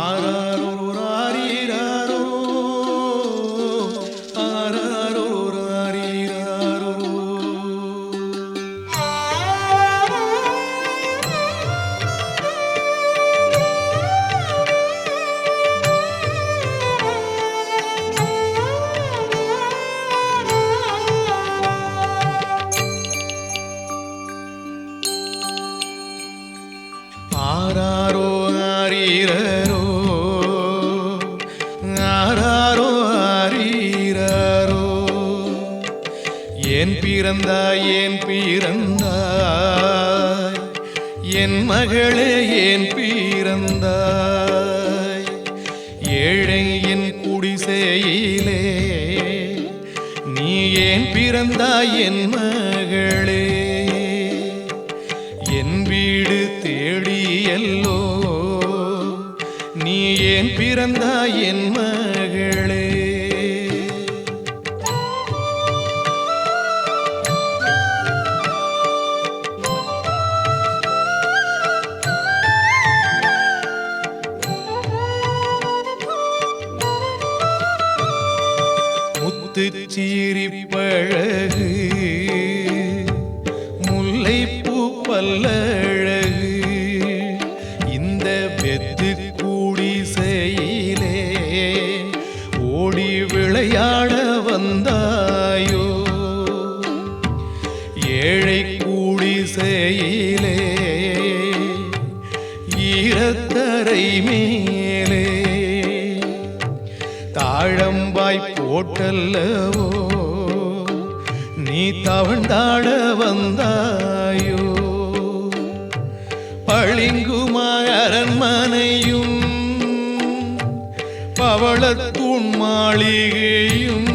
ஆரா பிறந்தாய் என் மகளே. என் வீடு தேடியல்லோ நீ ஏன் பிறந்தாய் என் இசையிலே ஈரத்தரை மேலே. தாழம்பாய் போட்டல்லவோ நீ தவண்டாட வந்தாயோ. பளிங்குமாய் அரண்மனையும் பவளத்தூண் மாளிகையும்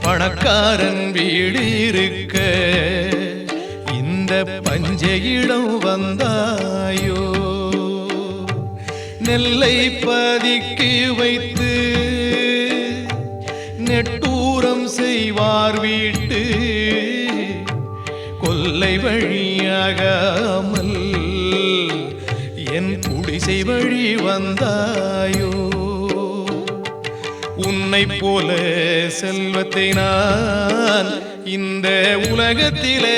பணக்காரன் வீடு இருக்க. ஜெயிடம் வந்தாயோ? நெல்லை பதிக்கு வைத்து நெட்டூரம் செய்வார் வீட்டு. கொல்லை வழியாகாமல் என் குடிசை வழி வந்தாயோ? உன்னை போல செல்வத்தை நான் இந்த உலகத்திலே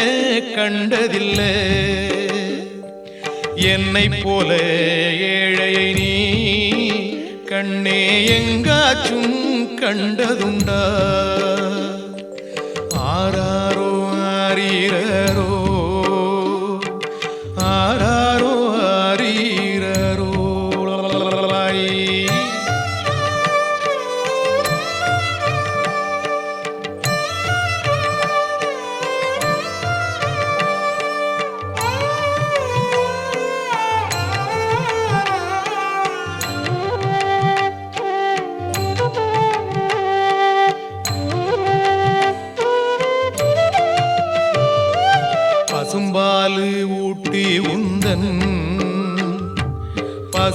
கண்டதில்லை. என்னை போல ஏழையை நீ கண்ணே எங்காச்சும் கண்டதுண்டா? ஆராரோ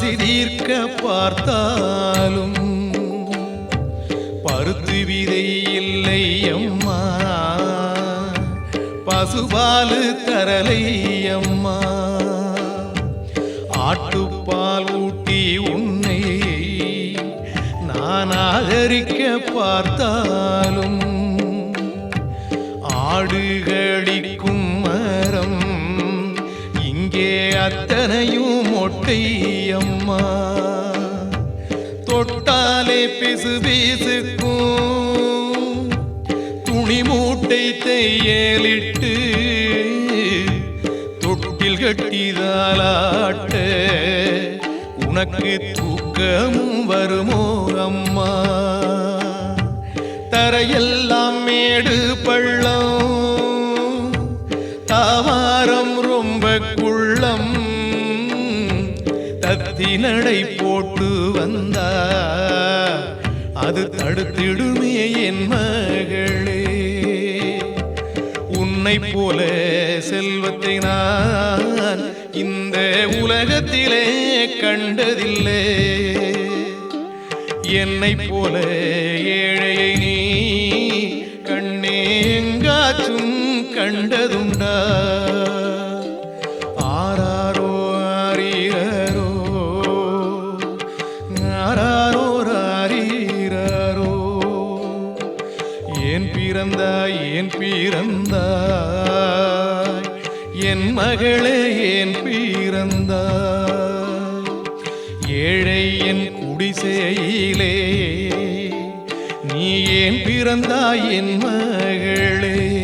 பசி தீர்க்க பார்த்தாலும் பருத்து விதை இல்லை அம்மா. பசுபாலு தரலை அம்மா. ஆட்டுப்பால் ஊட்டி உன்னை நான் ஆதரிக்க பார்த்தாலும் ஆடுகளிக்கும் மரம் இங்கே அத்தனையும் மொட்டை பிசு துணி மூட்டை தையலிட்டு தொட்டில் கட்டிதாலாட்ட உனக்கு தூக்கமும் வருமோ அம்மா. தரையெல்லாம் மேடு பள்ளம் தாவாரம் ரொம்ப குள்ளம் தத்தி நடை போட்டு வந்தா. அது தடுத்திடுமே என் மகளே. உன்னை போல செல்வத்தை நான் இந்த உலகத்திலே கண்டதில்லை. என்னை போல ஏழையை நீ கண்ணே எங்காச்சும் கண்டதுண்டா. பிறந்தாய். என் மகளே ஏன் பிறந்தாய்? ஏழை என் குடிசையிலே நீ ஏன் பிறந்தாய் என் மகளே?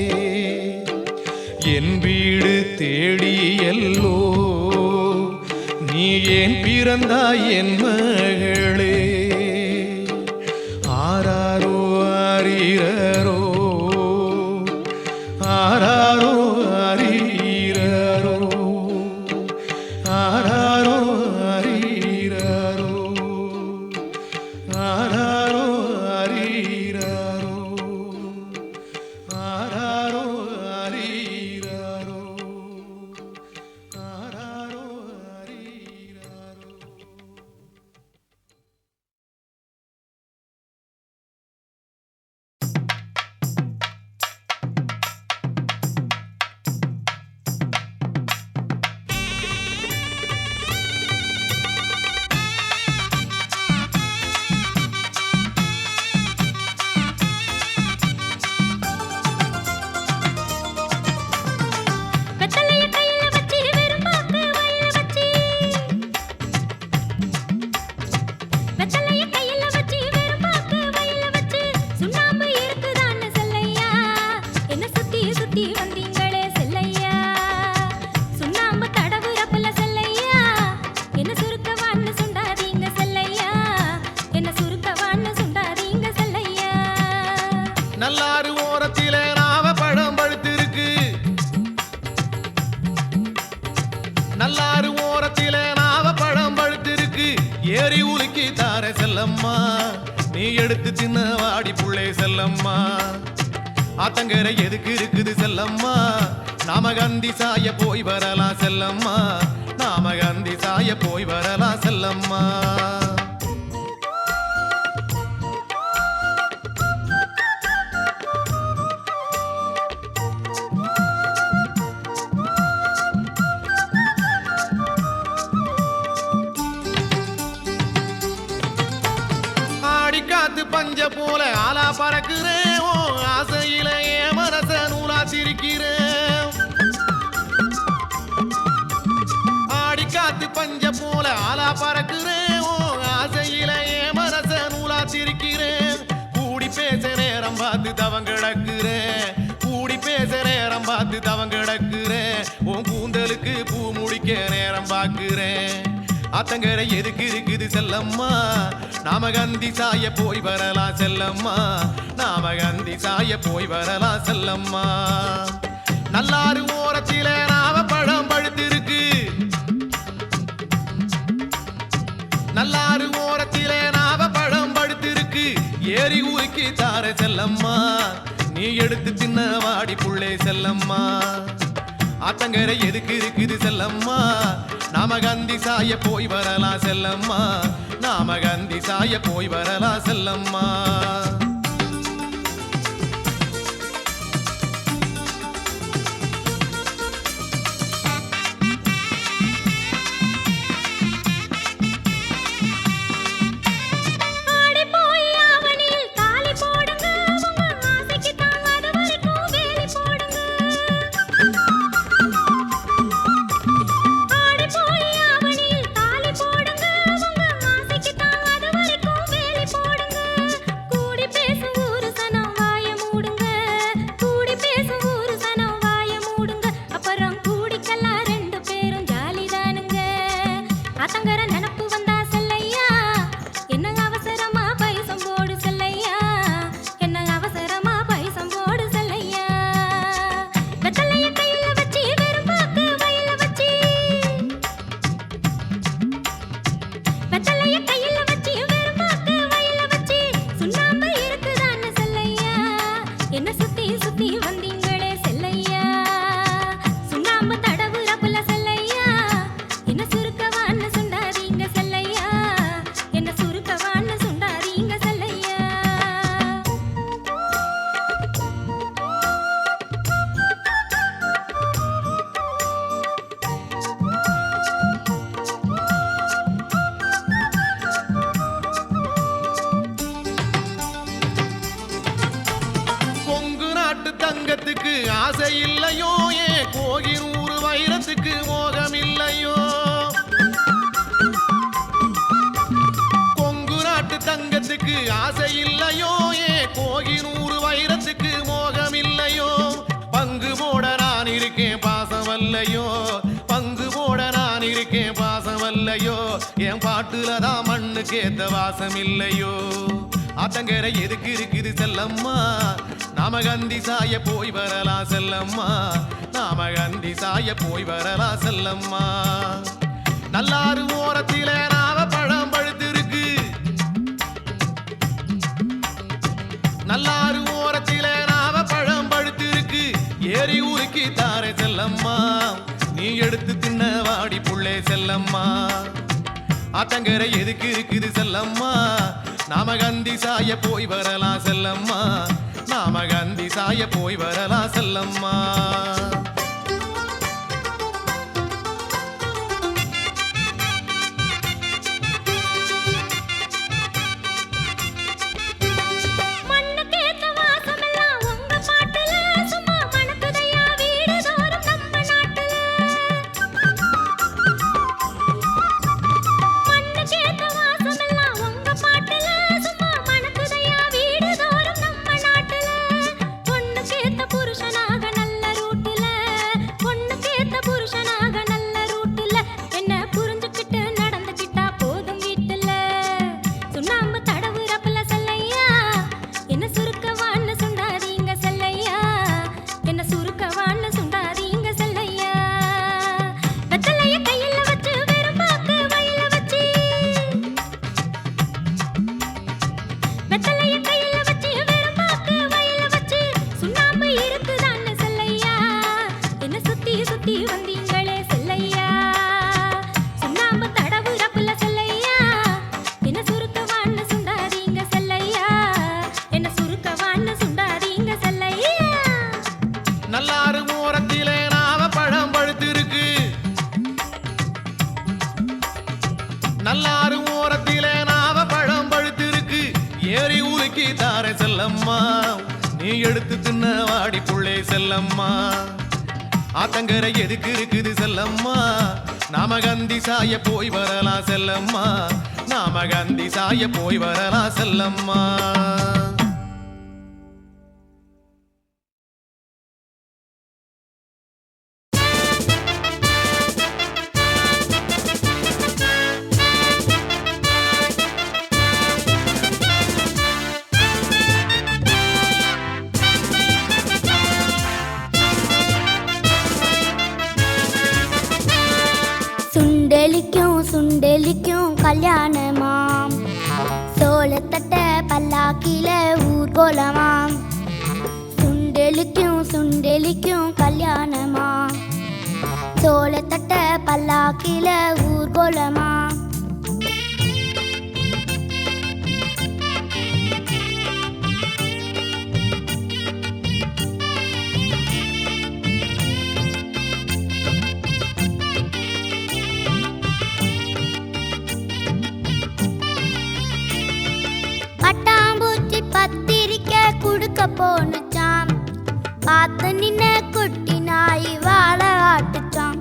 என் வீடு தேடியல்லோ நீ ஏன் பிறந்தாய் என் மகளே? Mara. என்ன சுத்தி சுத்தி வந்தீங்க? ஆத்தங்கரை எதுக்கு இருக்குது செல்லம்மா? நாம கந்தி சாய போய் வரலாம் செல்லம்மா? நாம கந்தி சாய போய் வரலாம் செல்லம்மா? பஞ்ச போல ஆலா பறக்குறேன். ஆத்தங்கரை எதுக்கு இருக்குது செல்லம்மா? நாம கந்தி சாய போய் வரலாம் செல்லம்மா. நாம கந்தி சாய போய் வரலாம் செல்லம்மா. நல்லாறு ஓரத்தில நாம பழம் பழுத்திருக்கு. நல்லாறு ஓரத்தில நாம பழம் படுத்திருக்கு ஏறி ஊக்கி தார செல்லம்மா. நீ எடுத்து தின்ன வாடி புள்ளே செல்லம்மா. ஆத்தங்கரை எதுக்கு இருக்குது செல்லம்மா? நாம கந்தி சாய போய் வரலாம் செல்லம்மா. நாம கந்தி சாய போய் வரலாம் செல்லம்மா. இல்லையோ? என் பாட்டுல தான் மண்ணுக்கு ஏத்த வாசம் இல்லையோ? ஆத்தங்கரை எதுக்கு இருக்குது செல்லம்மா? நாம கந்தி சாய போய் வரலாம் செல்லம்மா? நாம கந்தி சாய போய் வரலாம் செல்லம்மா? நல்லாறு ஓரத்தில நாம பழம் பழுத்திருக்கு. நல்லாறு ஓரத்தில நாம பழம் பழுத்திருக்கு. ஏறி ஊருக்கு தாரே செல்லம்மா. எடுத்து தின்ன வாடி புள்ளே செல்லம்மா. ஆத்தங்கரை எதுக்கு இருக்குது செல்லம்மா. நாம கந்தி சாய போய் வரலாம் செல்லம்மா. நாம கந்தி சாய போய் வரலாம் செல்லம்மா. ஆறு ஓரத்திலே நாவ பழம் பழுத்திருக்கு. ஏறி உருக்கி தார செல்லம்மா. நீ எடுத்து தின்ன வாடி புள்ளே செல்லம்மா. ஆத்தங்கரை எதுக்கு இருக்குது செல்லம்மா? நாம கந்தி சாய போய் வரலாம் செல்லம்மா. நாம கந்தி சாய போய் வரலாம் செல்லம்மா. சுண்டலிக்கும் சுண்டலிக்கும் சோளத்தட்ட பல்லாக்கில ஊர்கோலமாம் பட்டாம்பூச்சி பத்திரிக்க குடுக்க போனுச்சாம் பார்த்து நின்ன குட்டி நாய் வாழ ஆட்டுச்சாம்.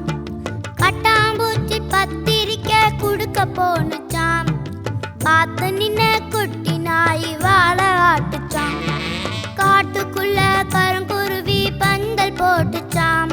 பட்டாம்பூச்சி பத்திரிக்கை குடுக்க போனுச்சாம் பார்த்து நின்ன குட்டி நாய் வாழ ஆட்டுச்சாம். காட்டுக்குள்ள கருங்குருவி பந்தல் போட்டுச்சாம்.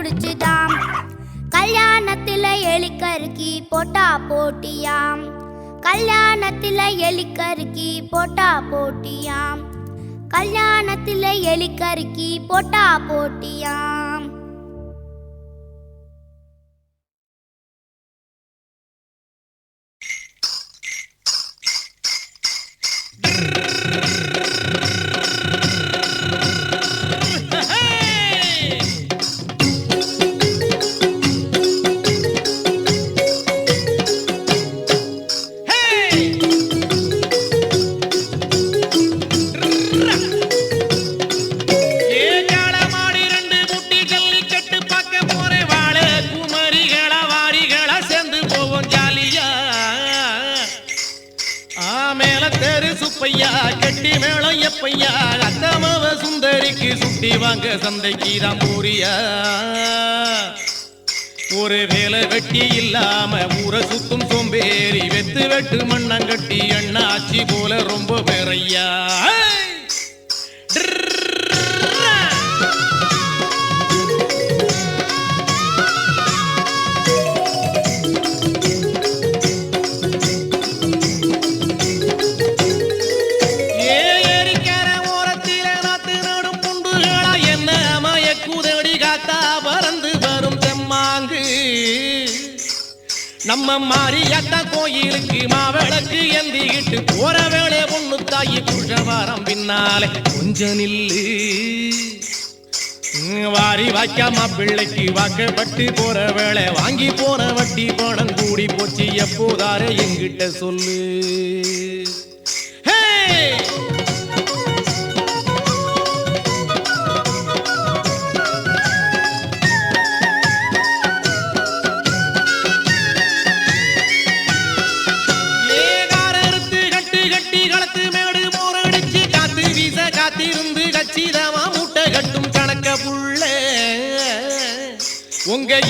புடிச்சுதாம் கல்யாணத்துல எலிக்கருக்கி போட்டா போட்டியாம். கல்யாணத்துல எலிக்கருக்கி போட்டா போட்டியாம். கல்யாணத்துல எலிக்கருக்கி போட்டா போட்டியாம். சுந்தரி சுப்பையா கட்டி மேளம் எப்பையா? அத்தமாவ சுந்தரிக்கு சுட்டி வாங்க சந்தைக்கு தான் போறியா? ஒரு வேலை வெட்டி இல்லாம ஊரை சுத்தும் சோம்பேறி வெத்து வெட்டு மண்ணங்கட்டி அண்ணாச்சி போல ரொம்ப பெறையா நம்ம மாரியாத்தா கோயிலுக்கு மாவிளக்கு எந்திக்கிட்டு போற வேலை பொண்ணு தாயி குழவாரம் பின்னாலே கொஞ்ச நில்லு. வாரி வாய்க்காம பிள்ளைக்கு வாக்கப்பட்டு போற வேலை வாங்கி போன வட்டி பணம் கூடி போச்சு. எப்போதார எங்கிட்ட சொல்லு.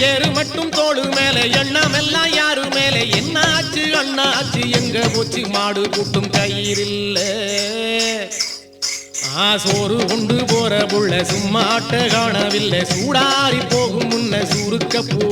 ஏறு மட்டும் தோடு மேலே எண்ணம் எல்லாம் யாரு மேலே? என்ன ஆச்சு அண்ணா ஆச்சு? எங்க போச்சு? மாடு கூட்டும் கயிறில்ல ஆ சோறு கொண்டு போற புள்ள சும்மாட்ட காணவில்லை. சூடாரி போகும் முன்ன சுருக்க போ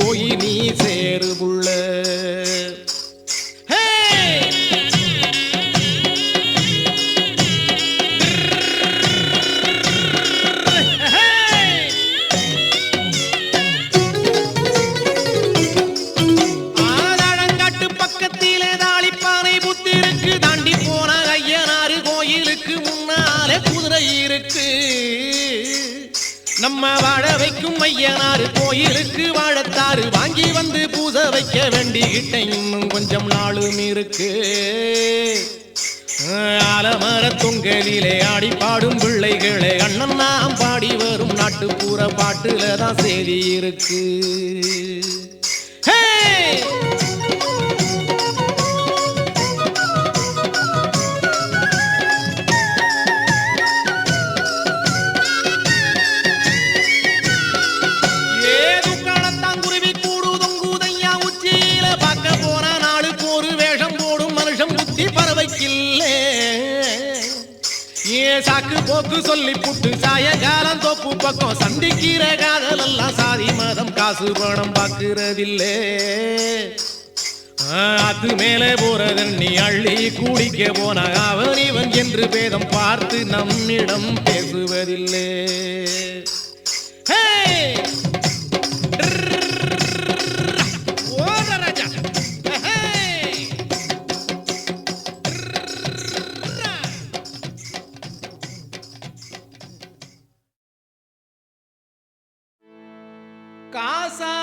ஆயிரம் நாளும் இருக்கு. ஆலமர தொங்கலிலே ஆடி பாடும் பிள்ளைகளே அண்ணன் நாம் பாடி வரும் நாட்டுப்புற பாட்டுல தான் செய்தி இருக்கு. போக்கு சொல்லி புட்டு சாயங்காலம் தோப்பு பக்கம் சந்திக்கிற காதல் எல்லாம் சாதி மதம் காசு பணம் பார்க்கிறதில்லே அது மேலே போறது நீ அள்ளி கூடிக்க போன அவன் இவன் என்று பேதம் பார்த்து நம்மிடம் பேசுவதில்லை. காசா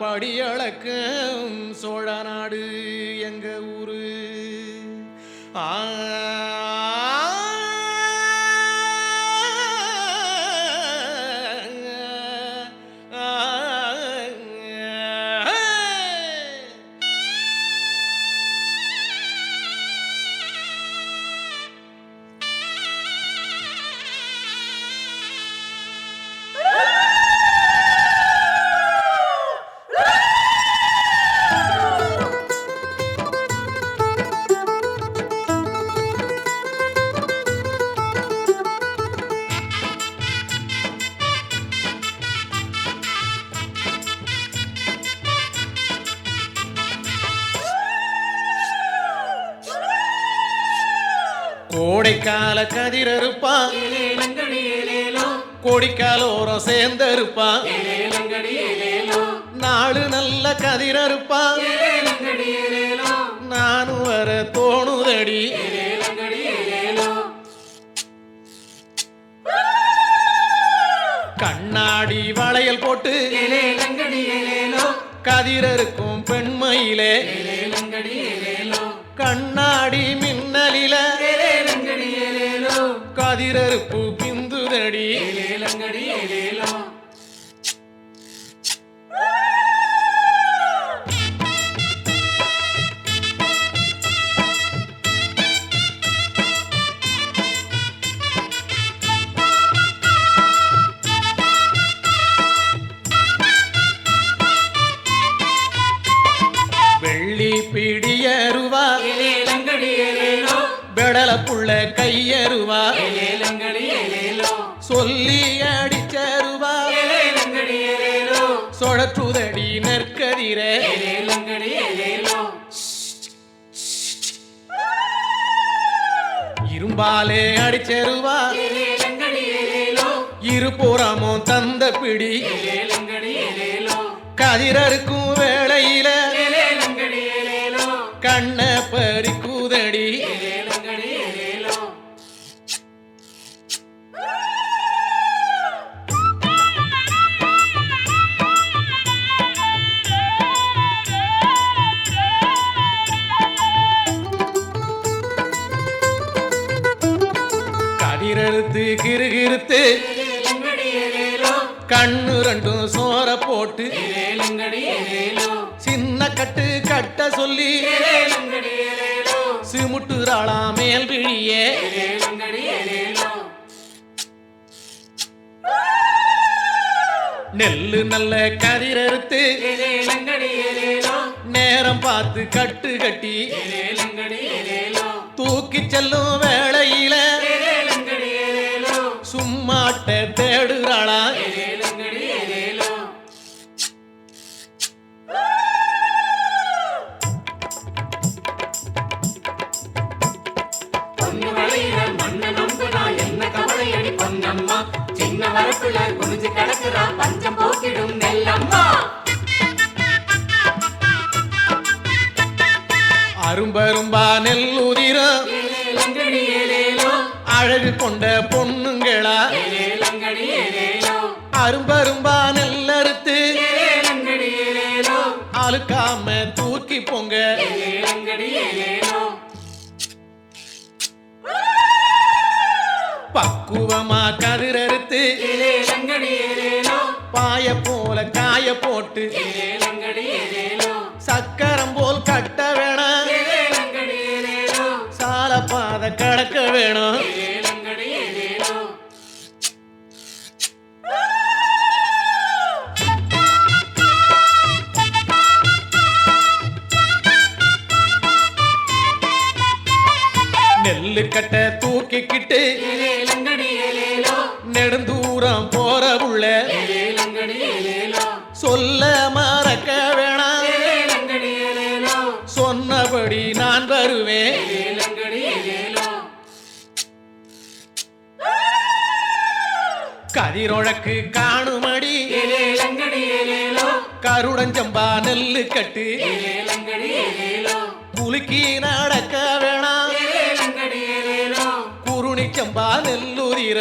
படியளக்கும் சோழ நாடு. கோடிக்காலோரம் சேர்ந்தறுப்பான் நாடு நல்ல கதிரறுப்பான் நானும் வர தோணுதடி. கண்ணாடி வளையல் போட்டு கதிரறுக்கும் பெண்மையிலே. கண்ணாடி மின்னலில. கதிரறுப்பு நற்கதிரே இரும்பாலே அடிச்சருவா இருபுறமும் தந்த பிடி. கதிரருக்கும் சொல்லி சிமுட்டுறாளா மேல் விழியே. நெல்லு நல்ல கதிரெடுத்து நேரம் பார்த்து கட்டு கட்டி தூக்கி செல்லும் வேளையில சும்மாட்ட தேடுறாளா. சின்ன வரப்புல குனிஞ்சு கிடக்குறா பஞ்சம் போக்கிடும் நெல்லம்மா அரும்பரும்பா ஏலேலோ அழகு கொண்ட பொண்ணுங்களா? அரும்பரும்பா நெல்லறுத்து அழுக்காம தூக்கி போங்க. பக்குவமா கதிரறுத்து பாய போல காய போட்டு சக்கரம் போல் கட்ட வேணாம். சால பாத கடக்க வேணும். நெல்லு கட்ட தூக்கிக்கிட்டு நெடுந்தூரம் போற உள்ள சொல்ல மறக்க வேணாம். சொன்னபடி நான் வருவேன். கதிரொழக்கு காணுமடி. கருடஞ்சம்பா நெல்லு கட்டு. புலுக்கி நடக்க வேணாம். குருணிச்சம்பா நெல்லுதிர